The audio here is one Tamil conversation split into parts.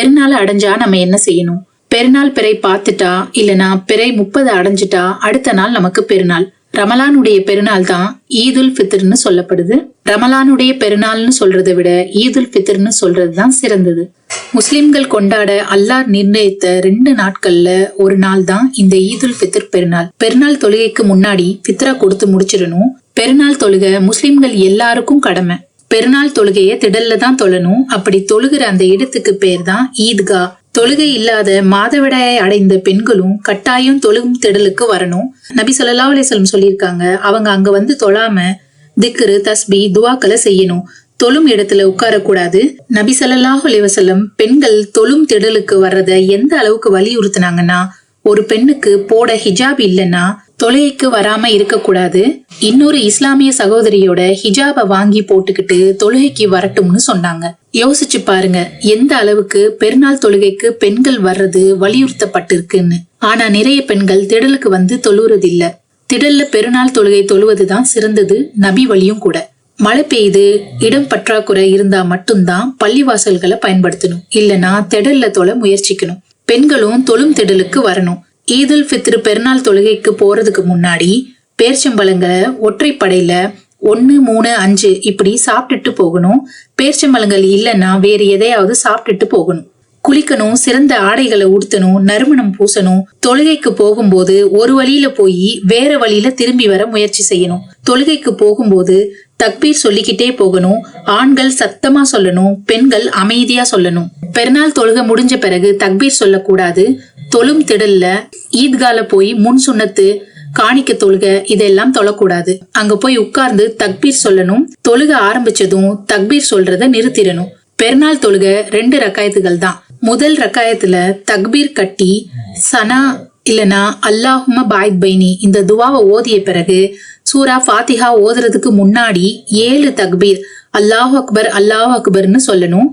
பெருநாள் அடைஞ்சா நம்ம என்ன செய்யணும்? பெருநாள் பிறை பார்த்துட்டா இல்லனா பிறை முப்பது அடைஞ்சிட்டா அடுத்த நாள் நமக்கு பெருநாள். ரமலானுடைய பெருநாள் தான் ஈதுல் ஃபித்ர்னு சொல்லப்படுது. ரமலானுடைய பெருநாள்னு சொல்றதை விட ஈதுல் ஃபித்ர்னு சொல்றது தான் சிறந்தது. முஸ்லிம்கள் கொண்டாட அல்லாஹ் நிர்ணயித்த ரெண்டு நாட்கள்ல ஒரு நாள் தான் இந்த ஈதுல் ஃபித்ர் பெருநாள். பெருநாள் தொழுகைக்கு முன்னாடி ஃபித்ரா கொடுத்து முடிச்சிடணும். பெருநாள் தொழுகை முஸ்லிம்கள் எல்லாருக்கும் கடமை. பெருநாள் தொழுகையை திடல்ல தான் தொழணும். அப்படி தொழுகிற அந்த இடத்துக்கு பேர் தான் ஈத்கா. தொழுகை இல்லாத மாதவிடாயை அடைந்த பெண்களும் கட்டாயம் தொழுகும் திடலுக்கு வரணும். நபி சொல்லா அலிசலம் சொல்லியிருக்காங்க அவங்க அங்க வந்து தொழாம திக்ரு தஸ்பி துவாக்களை செய்யணும். தொழும் இடத்துல உட்காரக்கூடாது. நபி ஸல்லல்லாஹு அலைஹி பெண்கள் தொழும் திடலுக்கு வர்றத எந்த அளவுக்கு வலியுறுத்தினாங்கன்னா ஒரு பெண்ணுக்கு போட ஹிஜாப் இல்லைன்னா தொழுகைக்கு வராம இருக்கக்கூடாது. இன்னொரு இஸ்லாமிய சகோதரியோட ஹிஜாபை வாங்கி போட்டுக்கிட்டு தொழுகைக்கு வரட்டும்னு சொன்னாங்க. யோசிச்சு பாருங்க எந்த அளவுக்கு பெருநாள் தொழுகைக்கு பெண்கள் வர்றது வலியுறுத்தப்பட்டிருக்குன்னு. ஆனா நிறைய பெண்கள் திடலுக்கு வந்து தொழுறதில்ல. திடல்ல பெருநாள் தொழுகை தொழுவதுதான் சிறந்தது நபி வழியும் கூட. மழை பெய்யுது இடம் பற்றாக்குறை இருந்தா மட்டும்தான் பள்ளிவாசல்களை பயன்படுத்தணும். இல்லனா திடல்ல தொழ முயற்சிக்கணும். பெண்களும் தொழும் திடலுக்கு வரணும். ஈதுல் ஃபித்ரு பெருநாள் தொழுகைக்கு போறதுக்கு முன்னாடி பேர்ச்சம்பழங்களை ஒற்றைப்படையில ஒன்று மூணு அஞ்சு இப்படி சாப்பிட்டுட்டு போகணும். பேர்ச்சம்பழங்கள் இல்லைன்னா வேறு எதையாவது சாப்பிட்டுட்டு போகணும். குளிக்கணும் சிறந்த ஆடைகளை உடுத்தணும் நறுமணம் பூசணும். தொழுகைக்கு போகும்போது ஒரு வழியில போய் வேற வழியில திரும்பி வர முயற்சி செய்யணும். தொழுகைக்கு போகும்போது தக்பீர் சொல்லிக்கிட்டே போகணும். ஆண்கள் சத்தமா சொல்லணும் பெண்கள் அமைதியா சொல்லணும். பெருநாள் தொழுகை முடிஞ்ச பிறகு தக்பீர் சொல்லக்கூடாது. தொழும் திடல்ல ஈத்கால போய் முன் சுண்ணத்து காணிக்க தொழுக இதெல்லாம் தொழக்கூடாது. அங்க போய் உட்கார்ந்து தக்பீர் சொல்லணும். தொழுக ஆரம்பிச்சதும் தக்பீர் சொல்றத நிறுத்திடணும். பெருநாள் தொழுக ரெண்டு ரக்காயத்துகள் தான். முதல் ரக்காயத்துல தக்பீர் கட்டி சனா இல்லனா அல்லாஹும பாய்த் பைனி இந்த துவாவை ஓதிய பிறகு சூரா ஃபாத்திஹா ஓதுறதுக்கு முன்னாடி ஏழு தக்பீர் அல்லாஹ் அக்பர் அல்லாஹ் அக்பர்னு சொல்லணும்.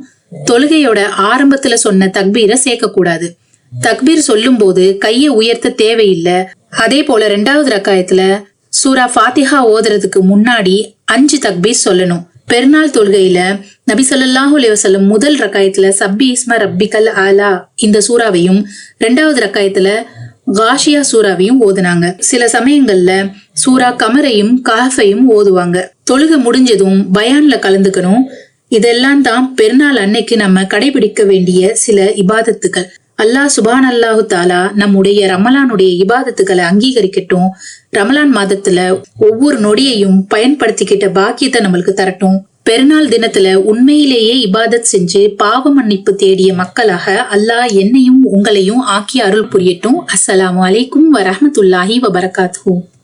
தொழுகையோட ஆரம்பத்துல சொன்ன தக்பீரை சேர்க்க கூடாது தக்பீர் சொல்லும் போது கையை உயர்த்த தேவையில்லை. அதே போல ரெண்டாவது ரக்காயத்துல சூரா ஃபாத்திஹா ஓதுறதுக்கு முன்னாடி அஞ்சு தக்பீர் சொல்லணும். பெருநாள் தொழுகையில நபி சொல்லாஹூ அலைஹி முதல் ரக்காயத்துல சப்பி இஸ்ம ரப்பிகல் ஆலா இந்த சூறாவையும் ரெண்டாவது ரக்காயத்துல காஷியா சூறாவையும் ஓதுனாங்க. சில சமயங்கள்ல சூரா கமரையும் காஃபையும் ஓதுவாங்க. தொழுகை முடிஞ்சதும் பயான்ல கலந்துக்கணும். இதெல்லாம் தான் பெருநாள் அன்னைக்கு நம்ம கடைபிடிக்க வேண்டிய சில இபாதத்துக்கள். அல்லாஹ் சுபான் அல்லாஹு தாலா நம்முடைய ரமலானுடைய இபாதத்துக்களை அங்கீகரிக்கட்டும். ரமலான் மாதத்துல ஒவ்வொரு நொடியையும் பயன்படுத்திக்கிட்ட பாக்கியத்தை நம்மளுக்கு தரட்டும். பெருநாள் தினத்துல உண்மையிலேயே இபாதத் செஞ்சு பாவ மன்னிப்பு தேடிய மக்களாக அல்லாஹ் என்னையும் உங்களையும் ஆக்கி அருள் புரியட்டும். அஸ்ஸலாம் அலைக்கும் வரமத்துல்லாஹி வபரகாத்து